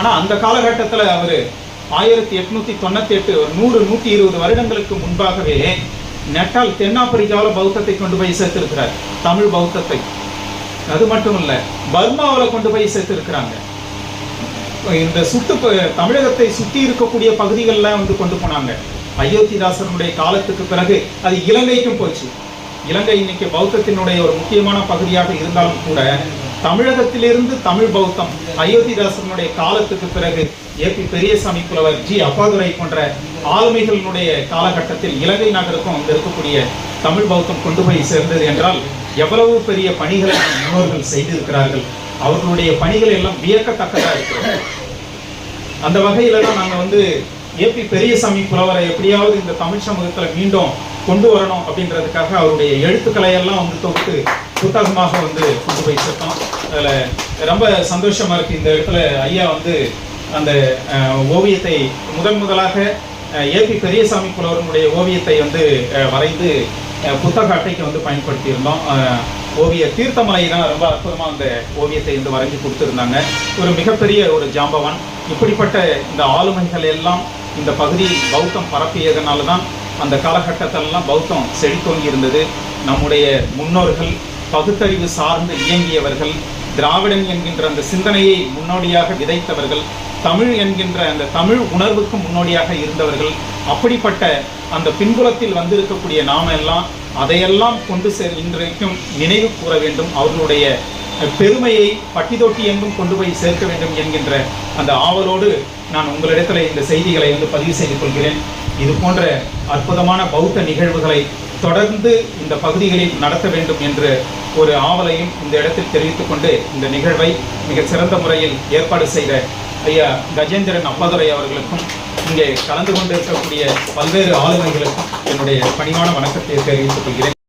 ஆனால் அந்த காலகட்டத்தில் அவர் ஆயிரத்தி எட்நூத்தி தொண்ணூத்தி எட்டு ஒரு நூறு நூற்றி இருபது வருடங்களுக்கு முன்பாகவே நெட்டால் தென்னாப்பிரிக்காவில் பௌத்தத்தை கொண்டு போய் சேர்த்திருக்கிறார். தமிழ் பௌத்தத்தை. அது மட்டும் இல்லை பர்மாவில் கொண்டு போய் சேர்த்திருக்கிறாங்க. இந்த சுத்து தமிழகத்தை சுற்றி இருக்கக்கூடிய பகுதிகளில் வந்து கொண்டு போனாங்க. அயோத்திதாசனுடைய காலத்துக்கு பிறகு அது இலங்கைக்கும் போச்சு. இலங்கை இன்னைக்கு பௌத்தத்தினுடைய ஒரு முக்கியமான பகுதியாக இருந்தாலும் கூட தமிழகத்திலிருந்து தமிழ் பௌத்தம் அயோத்திதாசனுடைய காலத்துக்கு பிறகு ஏபி பெரியசாமி புலவர் ஜி அப்பாதுரை போன்ற ஆளுமைகளினுடைய காலகட்டத்தில் இலங்கை நகருக்கும் அங்க இருக்கக்கூடிய தமிழ் பௌத்தம் கொண்டு போய் சேர்ந்தது என்றால் எவ்வளவு பெரிய பணிகளை முன்னோர்கள் செய்திருக்கிறார்கள். அவர்களுடைய பணிகள் எல்லாம் வியக்கத்தக்கதாக இருக்கிறது. அந்த வகையில தான் நாங்க வந்து ஏபி பெரியசாமி புலவரை எப்படியாவது இந்த தமிழ் சமூகத்துல மீண்டும் கொண்டு வரணும் அப்படின்றதுக்காக அவருடைய எழுத்துக்களை எல்லாம் வந்து தொகுத்து புத்தகமாக வந்து கொண்டு போய் சேர்த்தோம். அதில் ரொம்ப சந்தோஷமாக இருக்குது இந்த இடத்துல ஐயா வந்து அந்த ஓவியத்தை முதன் முதலாக ஏபி பெரியசாமி புலவரனுடைய ஓவியத்தை வந்து வரைந்து புத்தக அட்டைக்கு வந்து பயன்படுத்தியிருந்தோம். ஓவிய தீர்த்தமலை தான் ரொம்ப அற்புதமாக அந்த ஓவியத்தை வந்து வரைஞ்சி கொடுத்துருந்தாங்க. ஒரு மிகப்பெரிய ஒரு ஜாம்பவான். இப்படிப்பட்ட இந்த ஆளுமைகள் எல்லாம் இந்த பகுதி பௌத்தம் பரப்பியதனால தான் அந்த காலகட்டத்திலலாம் பௌத்தம் செழித்தோங்கி இருந்தது நம்முடைய முன்னோர்கள் பகுத்தறிவு சார்ந்து இயங்கியவர்கள் திராவிடன் என்கின்ற அந்த சிந்தனையை முன்னோடியாக விதைத்தவர்கள் தமிழ் என்கின்ற அந்த தமிழ் உணர்வுக்கு முன்னோடியாக இருந்தவர்கள் அப்படிப்பட்ட அந்த பின்புலத்தில் வந்திருக்கக்கூடிய நாம எல்லாம் அதையெல்லாம் கொண்டு செல் இன்றைக்கும் நினைவு கூற வேண்டும். அவர்களுடைய பெருமையை பட்டிதொட்டி எங்கும் கொண்டு போய் சேர்க்க வேண்டும் என்கின்ற அந்த ஆவலோடு நான் உங்களிடத்தில் இந்த செய்திகளை வந்து பதிவு செய்து கொள்கிறேன். இது போன்ற அற்புதமான பௌத்த நிகழ்வுகளை தொடர்ந்து இந்த பகுதிகளில் நடத்த வேண்டும் என்ற ஒரு ஆவலையும் இந்த இடத்தில் தெரிவித்துக் கொண்டு இந்த நிகழ்வை மிகச் சிறந்த முறையில் ஏற்பாடு செய்த ஐயா கஜேந்திரன் அப்பாதுரை அவர்களுக்கும் இங்கே கலந்து கொண்டிருக்கக்கூடிய பல்வேறு ஆளுமைகளுக்கும் என்னுடைய பணிவான வணக்கத்தை தெரிவித்துக் கொள்கிறேன்.